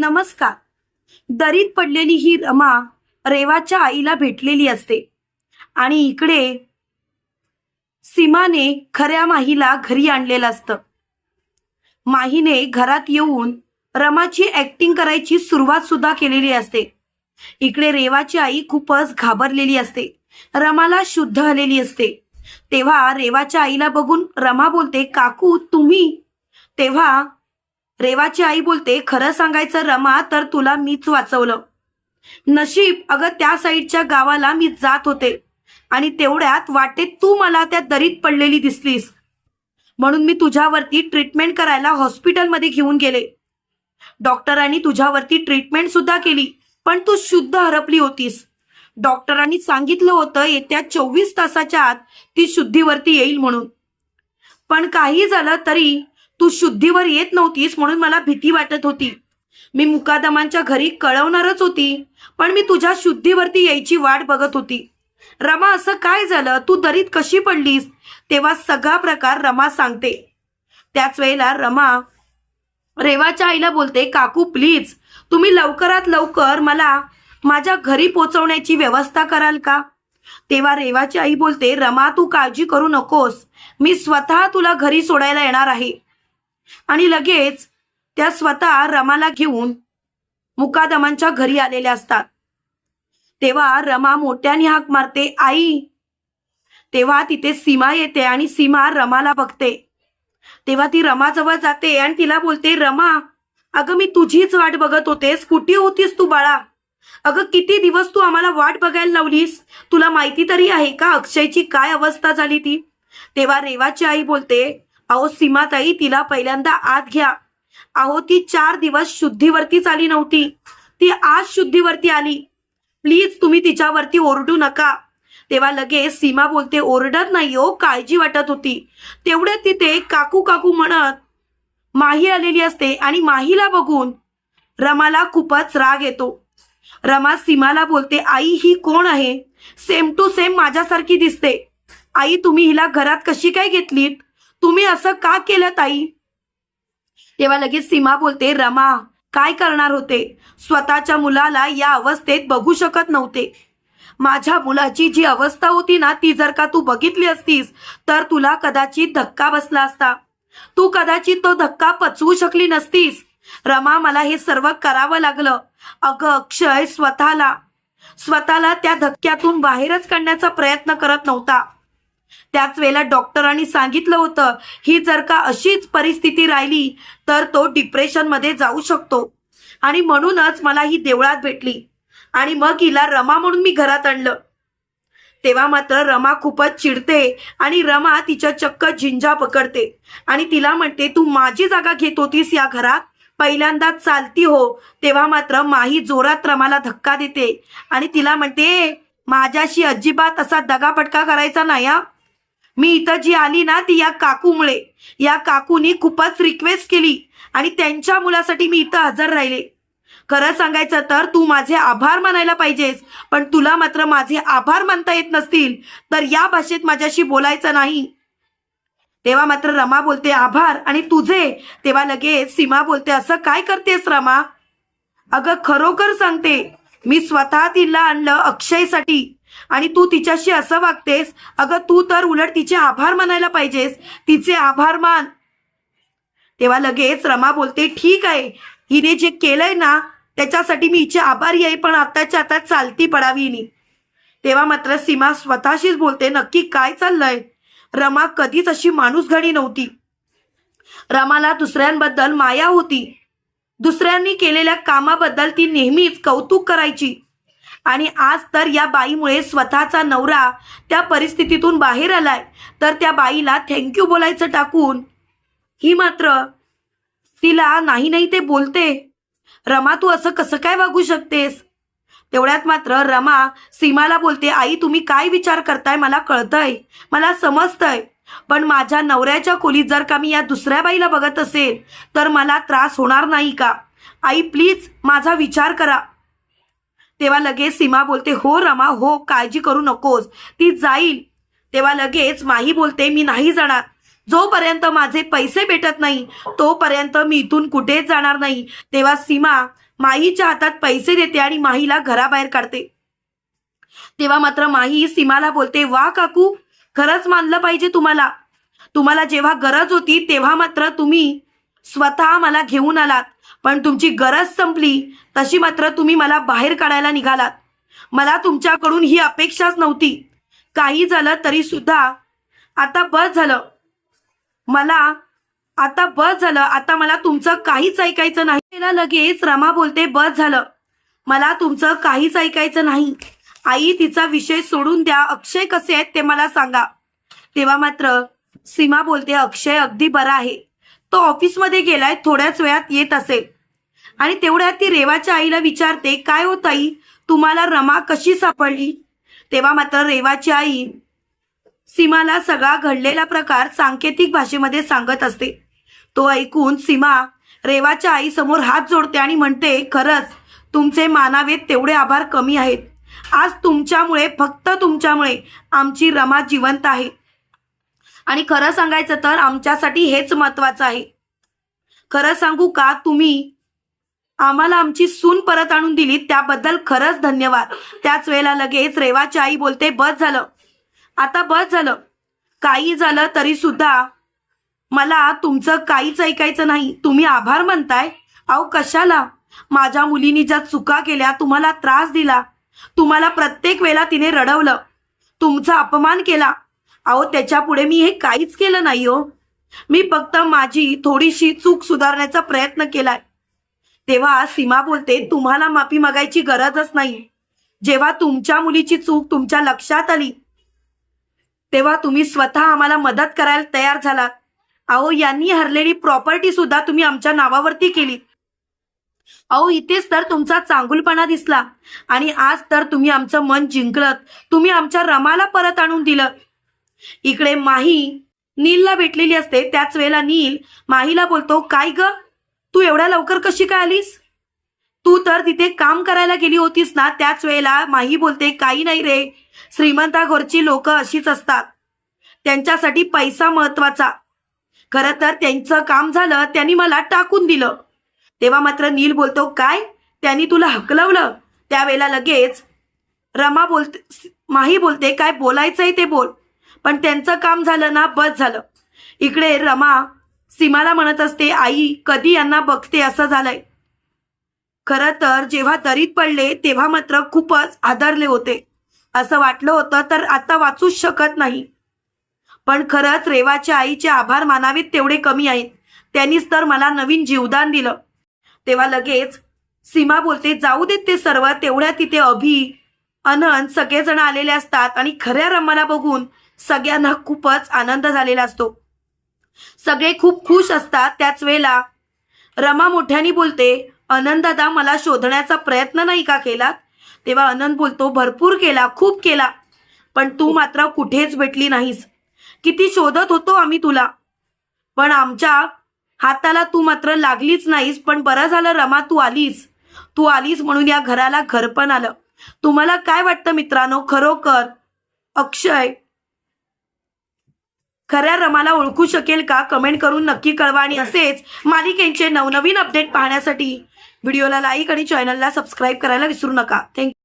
नमस्कार. दरीत पडलेली ही रमा रेवाच्या आईला भेटलेली असते. आणि इकडे सीमाने खऱ्या माहीला घरी आणलेलं असतं. माहीने घरात येऊन रमाची ऍक्टिंग करायची सुरुवात सुद्धा केलेली असते. इकडे रेवाची आई खूपच घाबरलेली असते. रमाला शुद्ध आलेली असते. तेव्हा रेवाच्या आईला बघून रमा बोलते काकू तुम्ही? तेव्हा रेवाची आई बोलते खरं सांगायचं रमा तर तुला मीच वाचवलं. नशीब अगं त्या साईडच्या गावाला मी जात होते. आणि तेवढ्यात वाटेत तू मला त्या दरीत पडलेली दिसलीस. म्हणून मी तुझ्यावरती ट्रीटमेंट करायला हॉस्पिटलमध्ये घेऊन गेले. डॉक्टरांनी तुझ्यावरती ट्रीटमेंट सुद्धा केली पण तू शुद्ध हरपली होतीस. डॉक्टरांनी सांगितलं होतं येत्या चोवीस तासाच्या आत ती शुद्धीवरती येईल म्हणून. पण काही झालं तरी तू शुद्धीवर येत नव्हतीस म्हणून मला भीती वाटत होती. मी मुकादमांच्या घरी कळवणारच होती पण मी तुझ्या शुद्धीवरती यायची वाट बघत होती. रमा असं काय झालं? तू दरीत कशी पडलीस? तेव्हा सगळा प्रकार रमा सांगते. त्याच वेळेला रमा रेवाच्या आईला बोलते काकू प्लीज तुम्ही लवकरात लवकर मला माझ्या घरी पोचवण्याची व्यवस्था कराल का? तेव्हा रेवाची आई बोलते रमा तू काळजी करू नकोस. मी स्वतः तुला घरी सोडायला येणार आहे. आणि लगेच त्या स्वतः रमाला घेऊन मुकादमांच्या घरी आलेल्या असतात. तेव्हा रमा मोठ्याने हाक मारते आई! तेव्हा तिथे सीमा येते आणि सीमा रमाला बघते. तेव्हा ती रमाजवळ जाते आणि तिला बोलते रमा अगं मी तुझीच वाट बघत होतेस. कुठे होतीस तू बाळा? अगं किती दिवस तू आम्हाला वाट बघायला लावलीस? तुला माहिती तरी आहे का अक्षयची काय अवस्था झाली ती? तेव्हा रेवाची आई बोलते अहो सीमाताई तिला पहिल्यांदा आत घ्या. अहो ती चार दिवस शुद्धीवरतीच आली नव्हती. ती आज शुद्धीवरती आली. प्लीज तुम्ही तिच्यावरती ओरडू नका. तेव्हा लगेच सीमा बोलते ओरडत नाही हो काळजी वाटत होती. तेवढे तिथे काकू काकू म्हणत माही आलेली असते आणि माहीला बघून रमाला खूपच राग येतो. रमा सीमाला बोलते आई ही कोण आहे? सेम टू सेम माझ्यासारखी दिसते. आई तुम्ही हिला घरात कशी काय घेतलीत? तुम्ही असं का केलं ताई? तेव्हा लगेच सीमा बोलते रमा काय करणार होते? स्वतःच्या मुलाला या अवस्थेत बघू शकत नव्हते. माझ्या मुलाची जी अवस्था होती ना ती जर का तू बघितली असतीस तर तुला कदाचित धक्का बसला असता. तू कदाचित तो धक्का पचवू शकली नसतीस. रमा मला हे सर्व करावं लागलं. अगं अक्षय स्वतःला स्वतःला त्या धक्क्यातून बाहेरच काढण्याचा प्रयत्न करत नव्हता. त्याच वेळेला डॉक्टरांनी सांगितलं होतं ही जर का अशीच परिस्थिती राहिली तर तो डिप्रेशनमध्ये जाऊ शकतो. आणि म्हणूनच मला ही देवळात भेटली. आणि मग हिला रमा म्हणून मी घरात आणलं. तेव्हा मात्र रमा खूपच चिडते आणि रमा तिच्या चक्क झिंजा पकडते. आणि तिला म्हणते तू माझी जागा घेत होतीस या घरात? पहिल्यांदा चालती हो. तेव्हा मात्र माही जोरात रमाला धक्का देते. आणि तिला म्हणते माझ्याशी अजिबात असा दगापटका करायचा नाही हा. मी इथं जी आली ना ती या काकूमुळे. या काकूनी खूपच रिक्वेस्ट केली आणि त्यांच्या मुलासाठी मी इथं हजर राहिले. खरं सांगायचं तर तू माझे आभार मानायला पाहिजेस पण तुला मात्र माझे आभार मानता येत नसतील तर या भाषेत माझ्याशी बोलायचं नाही. तेव्हा मात्र रमा बोलते आभार आणि तुझे? तेव्हा लगेच सीमा बोलते असं काय करतेस रमा? अगं खरोखर सांगते मी स्वतः तिला आणलं अक्षयसाठी. आणि तू तिच्याशी असं वागतेस अगं तू तर उलट तिचे आभार मानायला पाहिजेस. तिचे आभार मान. तेव्हा लगेच रमा बोलते ठीक आहे. हिने जे केलंय ना त्याच्यासाठी मी हिचे आभारी आहे पण आताच्या आता चालती पडावी हिने. तेव्हा मात्र सीमा स्वतःशीच बोलते नक्की काय चाललंय? रमा कधीच अशी माणूस घडी नव्हती. रमाला दुसऱ्यांबद्दल माया होती. दुसऱ्यांनी केलेल्या कामाबद्दल ती नेहमीच कौतुक करायची. आणि आज तर या बाईमुळे स्वतःचा नवरा त्या परिस्थितीतून बाहेर आलाय. तर त्या बाईला थँक्यू बोलायचं टाकून ही मात्र तिला नाही नाही ते बोलते. रमा तू असं कसं काय वागू शकतेस? तेवढ्यात मात्र रमा सीमाला बोलते आई तुम्ही काय विचार करताय मला कळतंय मला समजतंय. पण माझ्या नवऱ्याच्या खोलीत जर का मी या दुसऱ्या बाईला बघत असेल तर मला त्रास होणार नाही का? आई प्लीज माझा विचार करा. तेव्हा लगेच सीमा बोलते हो रमा हो काळजी करू नकोस. ती जाईल. तेव्हा लगेच माही बोलते मी नाही जाणार. जोपर्यंत माझे पैसे भेटत नाही तोपर्यंत मी इथून कुठेच जाणार नाही. तेव्हा सीमा माहीच्या हातात पैसे देते आणि माहीला घराबाहेर काढते. तेव्हा मात्र माही सीमाला बोलते वा काकू खरंच मानलं पाहिजे तुम्हाला. तुम्हाला जेव्हा गरज होती तेव्हा मात्र तुम्ही स्वतः मला घेऊन आलात. पण तुमची गरज संपली तशी मात्र तुम्ही मला बाहेर काढायला निघालात. मला तुमच्याकडून ही अपेक्षाच नव्हती. काही झालं तरी सुद्धा आता बस झालं. मला आता बस झालं. आता मला तुमचं काहीच ऐकायचं नाही. तिला लगेच रमा बोलते बस झालं. मला तुमचं काहीच ऐकायचं नाही. आई तिचा विषय सोडून द्या. अक्षय कसे आहेत ते मला सांगा. तेव्हा मात्र सीमा बोलते अक्षय अगदी बरा आहे. तो ऑफिसमध्ये गेलाय थोड्याच वेळात येत असेल. आणि तेवढ्यात ती रेवाच्या आईला विचारते काय होत आई तुम्हाला रमा कशी सापडली? तेव्हा मात्र रेवाची आई सीमाला सगळा घडलेला प्रकार सांकेतिक भाषेमध्ये सांगत असते. तो ऐकून सीमा रेवाच्या आईसमोर हात जोडते आणि म्हणते खरंच तुमचे मानावेत तेवढे आभार कमी आहेत. आज तुमच्यामुळे फक्त तुमच्यामुळे आमची रमा जिवंत आहे. आणि खरं सांगायचं तर आमच्यासाठी हेच महत्वाचं आहे. खरं सांगू का? तुम्ही आम्हाला आमची सून परत आणून दिली त्याबद्दल खरंच धन्यवाद. त्याच वेळेला लगेच रेवाची आई बोलते बस झालं. आता बस झालं. काही झालं तरी सुद्धा मला तुमचं काहीच ऐकायचं नाही. तुम्ही आभार म्हणताय अहो कशाला? माझ्या मुलीनी ज्या चुका केल्या तुम्हाला त्रास दिला. तुम्हाला प्रत्येक वेळेला तिने रडवलं. तुमचा अपमान केला. अहो त्याच्या पुढे मी हे काहीच केलं नाही हो. मी फक्त माझी थोडीशी चूक सुधारण्याचा प्रयत्न केलाय. तेव्हा सीमा बोलते तुम्हाला माफी मागायची गरजच नाही. जेव्हा तुमच्या मुलीची चूक तुमच्या लक्षात आली तेव्हा तुम्ही स्वतः आम्हाला मदत करायला तयार झालात अहो यांनी हरलेली प्रॉपर्टी सुद्धा तुम्ही आमच्या नावावरती केली. अहो इथेच तर तुमचा चांगुलपणा दिसला. आणि आज तर तुम्ही आमचं मन जिंकलत. तुम्ही आमच्या रमाला परत आणून दिलं. इकडे माही नीलला भेटलेली असते त्याच वेळेला नील माहीला बोलतो काय ग? तू एवढ्या लवकर कशी काय आलीस? तू तर तिथे काम करायला गेली होतीस ना त्याच वेळेला माही बोलते काही नाही रे. श्रीमंता घरची लोक अशीच असतात. त्यांच्यासाठी पैसा महत्त्वाचा. खरं तर त्यांचं काम झालं त्यांनी मला टाकून दिलं. तेव्हा मात्र नील बोलतो काय? त्यांनी तुला हकलवलं? त्यावेळेला लगेच रमा बोलते माही बोलते काय बोलायचंय ते बोल. पण त्यांचं काम झालं ना बस झालं. इकडे रमा सीमाला म्हणत असते आई कधी यांना बघते असं झालंय? खरं तर जेव्हा दरीत पडले तेव्हा मात्र खूपच आदरले होते. असं वाटलं होतं तर आता वाचूच शकत नाही. पण खरंच रेवाच्या आईचे आभार मानावेत तेवढे कमी आहेत. त्यांनीच तर मला नवीन जीवदान दिलं. तेव्हा लगेच सीमा बोलते जाऊ देत ते सर्व तेवढ्या तिथे अभि अनंत सगळेजण आलेले असतात आणि खऱ्या रमाला बघून सगळ्यांना खूपच आनंद झालेला असतो. सगळे खूप खुश असतात त्याच वेळेला. रमा मोठ्याने बोलते अनंत दादा मला शोधण्याचा प्रयत्न नाही का केला तेव्हा अनंत बोलतो भरपूर केला खूप केला. पण तू मात्र कुठेच भेटली नाहीस. किती शोधत होतो आम्ही तुला. पण आमच्या हाताला तू मात्र लागलीच नाहीस पण बरं झालं रमा तू आलीस. तू आलीस म्हणून या घराला घर पण आलं. तुम्हाला काय वाटतं मित्रांनो? खरोखर अक्षय खऱ्या रमाला ओळखू शकेल का? कमेंट करून नक्की कळवा आणि असेच मालिकेंचे नवनवीन अपडेट पाहण्यासाठी. व्हिडिओला लाईक आणि चॅनलला सबस्क्राईब करायला विसरू नका. थँक्यू